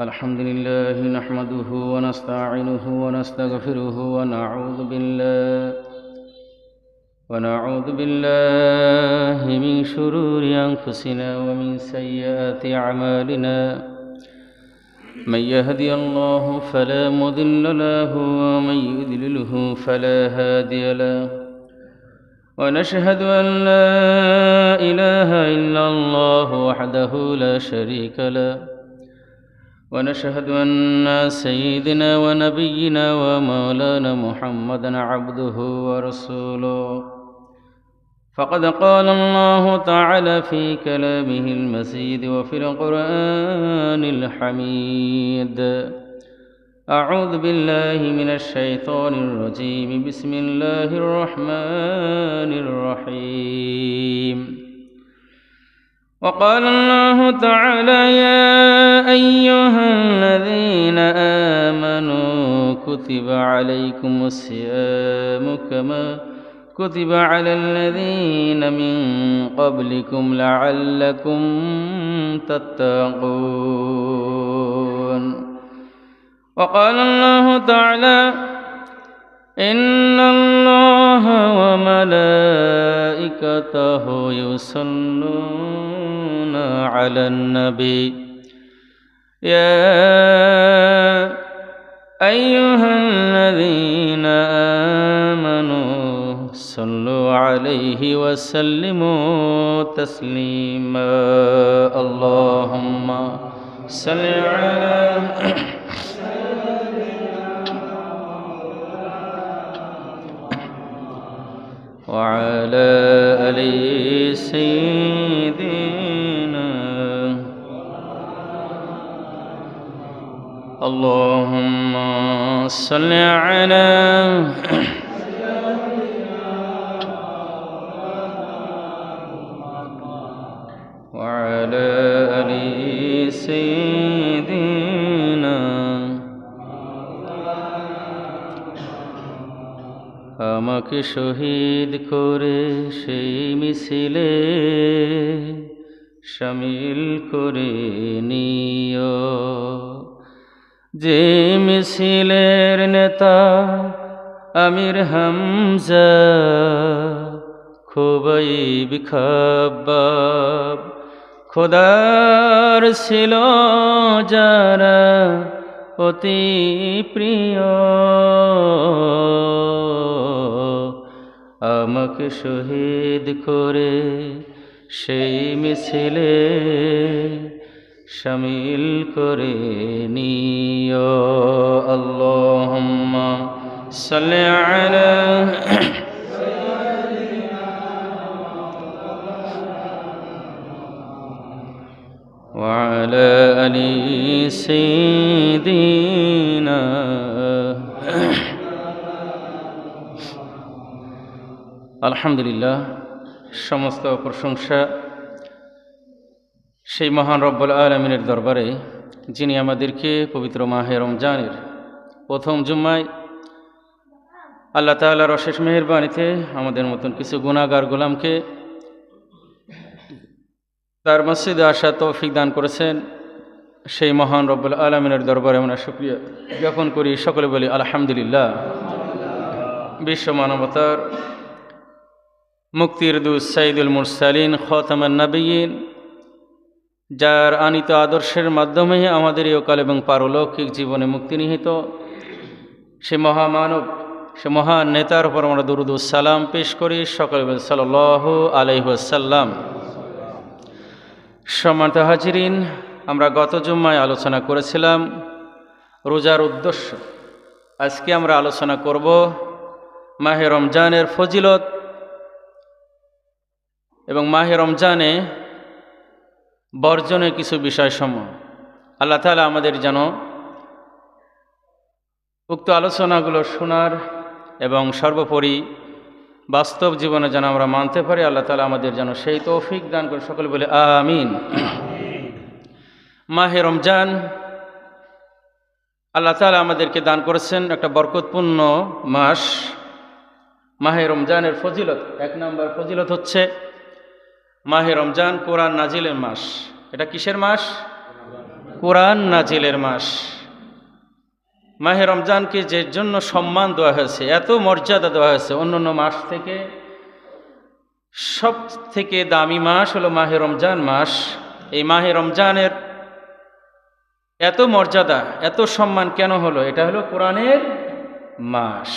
الحمد لله نحمده ونستعينه ونستغفره ونعوذ بالله ونعوذ بالله من شرور أنفسنا ومن سيئات أعمالنا. من يهدي الله فلا مضل له ومن يضلله فلا هادي له. ونشهد أن لا إله إلا الله وحده لا شريك له. ونشهد أن سيدنا ونبينا ومولانا محمدا عبده ورسوله. فقد قال الله تعالى في كلامه المسيد وفي القرآن الحميد أعوذ بالله من الشيطان الرجيم. بسم الله الرحمن الرحيم. وقال الله تعالى يا أيها كتب عليكم الصيام كما كتب على الذين من قبلكم لعلكم تتقون وقال الله تعالى إن الله وملائكته يصلون على النبي يا أيها صلوا عليه وسلموا تسليما. اللهم صل على وعلى آل سيدنا. اللهم صل على وعلى آل سيدنا আমাকে শহীদ করে সেই মিছিলে শামিল করে নিও যে মিছিলের নেতা আমির হামজা খুবই খাবাব খোদার ছিল যারা অতি প্রিয়। আমাকে শহীদ করে সেই মিছিলে শামিল করে নিও। আল্লাহুম্মা সাল্লি وعلى آل سيدنا আলহামদুলিল্লাহ সমস্ত প্রশংসা সেই মহান রব্বুল আলমিনের দরবারে যিনি আমাদেরকে পবিত্র মাহে রমজানের প্রথম জুম্মায় আল্লাহ তাল্লাহর অশেষ মেহরবানিতে আমাদের মতন কিছু গুণাগার গোলামকে তার মসজিদে আসা তৌফিক দান করেছেন সেই মহান রব্বুল আলমিনের দরবারে আমরা শুক্রিয়া জ্ঞাপন করি। সকলে বলি, আলহামদুলিল্লাহ। বিশ্ব মানবতার মুক্তির দু সাইদুল মুরসালিন, খতামান নবীন যার আনিত আদর্শের মাধ্যমে আমাদের ইয়কাল এবং পারলৌকিক জীবনে মুক্তি নিহিত। সে মহামানব, সে মহান নেতার উপর আমরা দুরুদুসালাম পেশ করি। সকল সাল আলহ্লাম সম্মানিত হাজিরিন, আমরা গত জুম্মায় আলোচনা করেছিলাম রোজার উদ্দেশ্য। আজকে আমরা আলোচনা করব মাহে রমজানের ফজিলত এবং মাহে রমজানে বর্জনের কিছু বিষয়সমূহ। আল্লাহ তালা আমাদের যেন উক্ত আলোচনাগুলো শোনার এবং সর্বোপরি বাস্তব জীবনে যেন আমরা মানতে পারি, আল্লাহ তালা আমাদের যেন সেই তৌফিক দান করে সকলে বলে, আমিন। মাহে রমজান, আল্লাহ তালা আমাদেরকে দান করেছেন একটা বরকতপূর্ণ মাস। মাহে রমজানের ফজিলত, এক নম্বর ফজিলত হচ্ছে মাহে রমজান কোরআন নাজিলের মাস। এটা কিসের মাস? কোরআন নাজিলের মাস। মাহে রমজানকে যে জন্য সম্মান দেওয়া হয়েছে, এত মর্যাদা দেওয়া হয়েছে, অন্য অন্য মাস থেকে সব থেকে দামি মাস হলো মাহে রমজান মাস। এই মাহে রমজানের এত মর্যাদা, এত সম্মান কেন হলো? এটা হলো কোরআনের মাস।